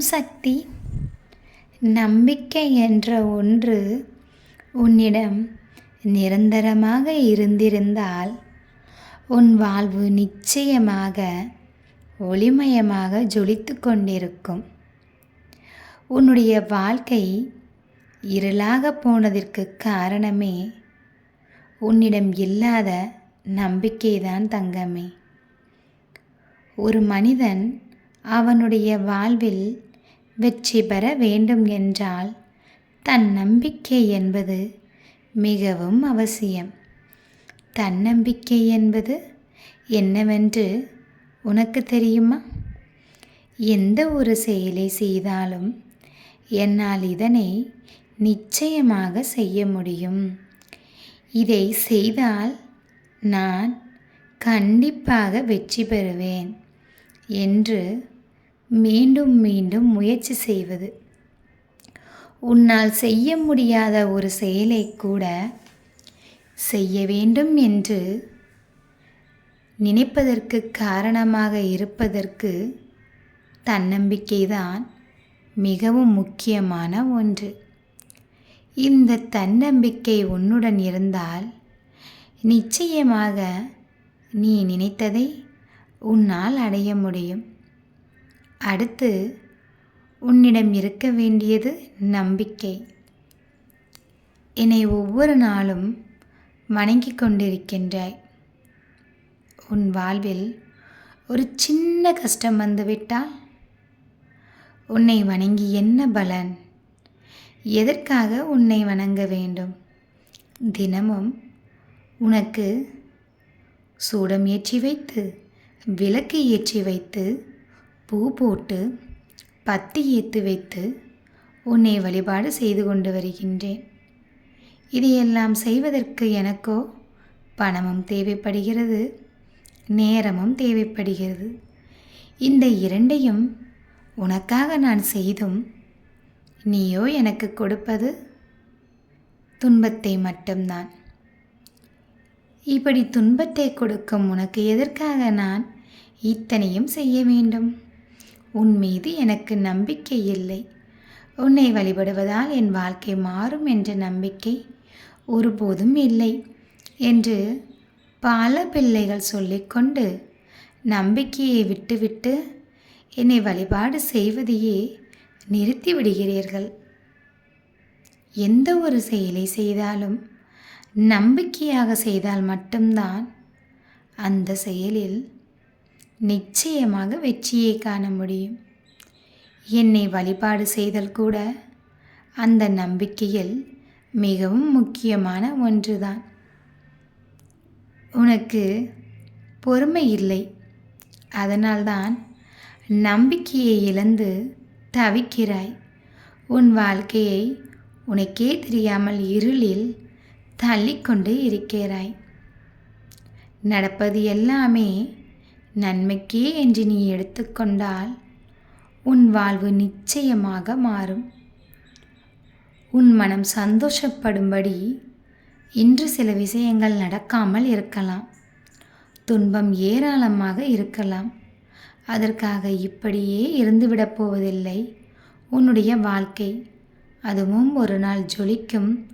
சக்தி நம்பிக்கை என்ற ஒன்று உன்னிடம் நிரந்தரமாக இருந்திருந்தால் உன் வாழ்வு நிச்சயமாக ஒளிமயமாக ஜொலித்து கொண்டிருக்கும். உன்னுடைய வாழ்க்கை இருளாக போனதற்கு காரணமே உன்னிடம் இல்லாத நம்பிக்கைதான் தங்கமே. ஒரு மனிதன் அவனுடைய வாழ்வில் வெற்றி பெற வேண்டும் என்றால் தன் நம்பிக்கை என்பது மிகவும் அவசியம். தன்னம்பிக்கை என்பது என்னவென்று உனக்கு தெரியுமா? எந்த ஒரு செயலை செய்தாலும் என்னால் இதனை நிச்சயமாக செய்ய முடியும். இதை செய்தால் நான் கண்டிப்பாக வெற்றி பெறுவேன் என்று மீண்டும் மீண்டும் முயற்சி செய்வது. உன்னால் செய்ய முடியாத ஒரு செயலை கூட செய்ய வேண்டும் என்று நினைப்பதற்கு காரணமாக இருப்பதற்கு தன்னம்பிக்கைதான் மிகவும் முக்கியமான ஒன்று. இந்த தன்னம்பிக்கை உன்னுடன் இருந்தால் நிச்சயமாக நீ நினைத்ததை உன்னால் அடைய முடியும். அடுத்து உன்னிடம் இருக்க வேண்டியது நம்பிக்கை. என்னை ஒவ்வொரு நாளும் வணங்கி கொண்டிருக்கின்றாய். உன் வாழ்வில் ஒரு சின்ன கஷ்டம் வந்துவிட்டால் உன்னை வணங்கி என்ன பலன்? எதற்காக உன்னை வணங்க வேண்டும்? தினமும் உனக்கு சூடம் ஏற்றி வைத்து விளக்கு ஏற்றி வைத்து பூ போட்டு பத்தி ஏற்று வைத்து உன்னை வழிபாடு செய்து கொண்டு வருகின்றேன். இதையெல்லாம் செய்வதற்கு எனக்கோ பணமும் தேவைப்படுகிறது நேரமும் தேவைப்படுகிறது. இந்த இரண்டையும் உனக்காக நான் செய்தும் நீயோ எனக்கு கொடுப்பது துன்பத்தை மட்டும்தான். இப்படி துன்பத்தை கொடுக்கும் உனக்கு எதற்காக நான் இத்தனையும் செய்ய வேண்டும்? உன் மீது எனக்கு நம்பிக்கை இல்லை. உன்னை வழிபடுவதால் என் வாழ்க்கை மாறும் என்ற நம்பிக்கை ஒருபோதும் இல்லை என்று பல பிள்ளைகள் சொல்லிக்கொண்டு நம்பிக்கையை விட்டுவிட்டு என்னை வழிபாடு செய்வதையே நிறுத்தி விடுகிறீர்கள். எந்த ஒரு செயலை செய்தாலும் நம்பிக்கையாக செய்தால் மட்டும்தான் அந்த செயலில் நிச்சயமாக வெற்றியை காண முடியும். என்னை வழிபாடு செய்தல் கூட அந்த நம்பிக்கையில் மிகவும் முக்கியமான ஒன்றுதான். உனக்கு பொறுமை இல்லை. அதனால்தான் நம்பிக்கையை இழந்து தவிக்கிறாய். உன் வாழ்க்கையை உனக்கே தெரியாமல் இருளில் தள்ளிக்கொண்டு இருக்கிறாய். நடப்பது எல்லாமே நன்மைக்கே என்று நீ எடுத்துக்கொண்டால் உன் வாழ்வு நிச்சயமாக மாறும். உன் மனம் சந்தோஷப்படும்படி இன்று சில விஷயங்கள் நடக்காமல் இருக்கலாம். துன்பம் ஏராளமாக இருக்கலாம். அதற்காக இப்படியே இருந்துவிடப் போவதில்லை. உன்னுடைய வாழ்க்கை அதுவும் ஒரு நாள் ஜொலிக்கும்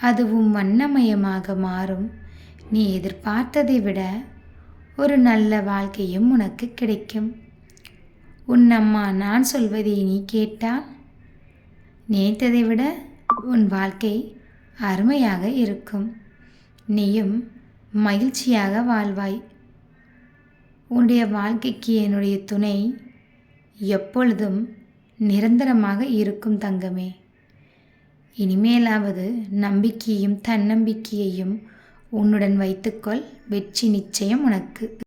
அதுவும் வண்ணமயமாக மாறும். நீ எதிர்பார்த்ததை விட ஒரு நல்ல வாழ்க்கையும் உனக்கு கிடைக்கும். உன் அம்மா நான் சொல்வதை நீ கேட்டால் நினைத்ததை விட உன் வாழ்க்கை அருமையாக இருக்கும். நீயும் மகிழ்ச்சியாக வாழ்வாய். உன்னுடைய வாழ்க்கைக்கு என்னுடைய துணை எப்பொழுதும் நிரந்தரமாக இருக்கும் தங்கமே. இனிமேலாவது நம்பிக்கையும் தன்னம்பிக்கையையும் உன்னுடன் வைத்துக்கொள். வெற்றி நிச்சயம் உனக்கு.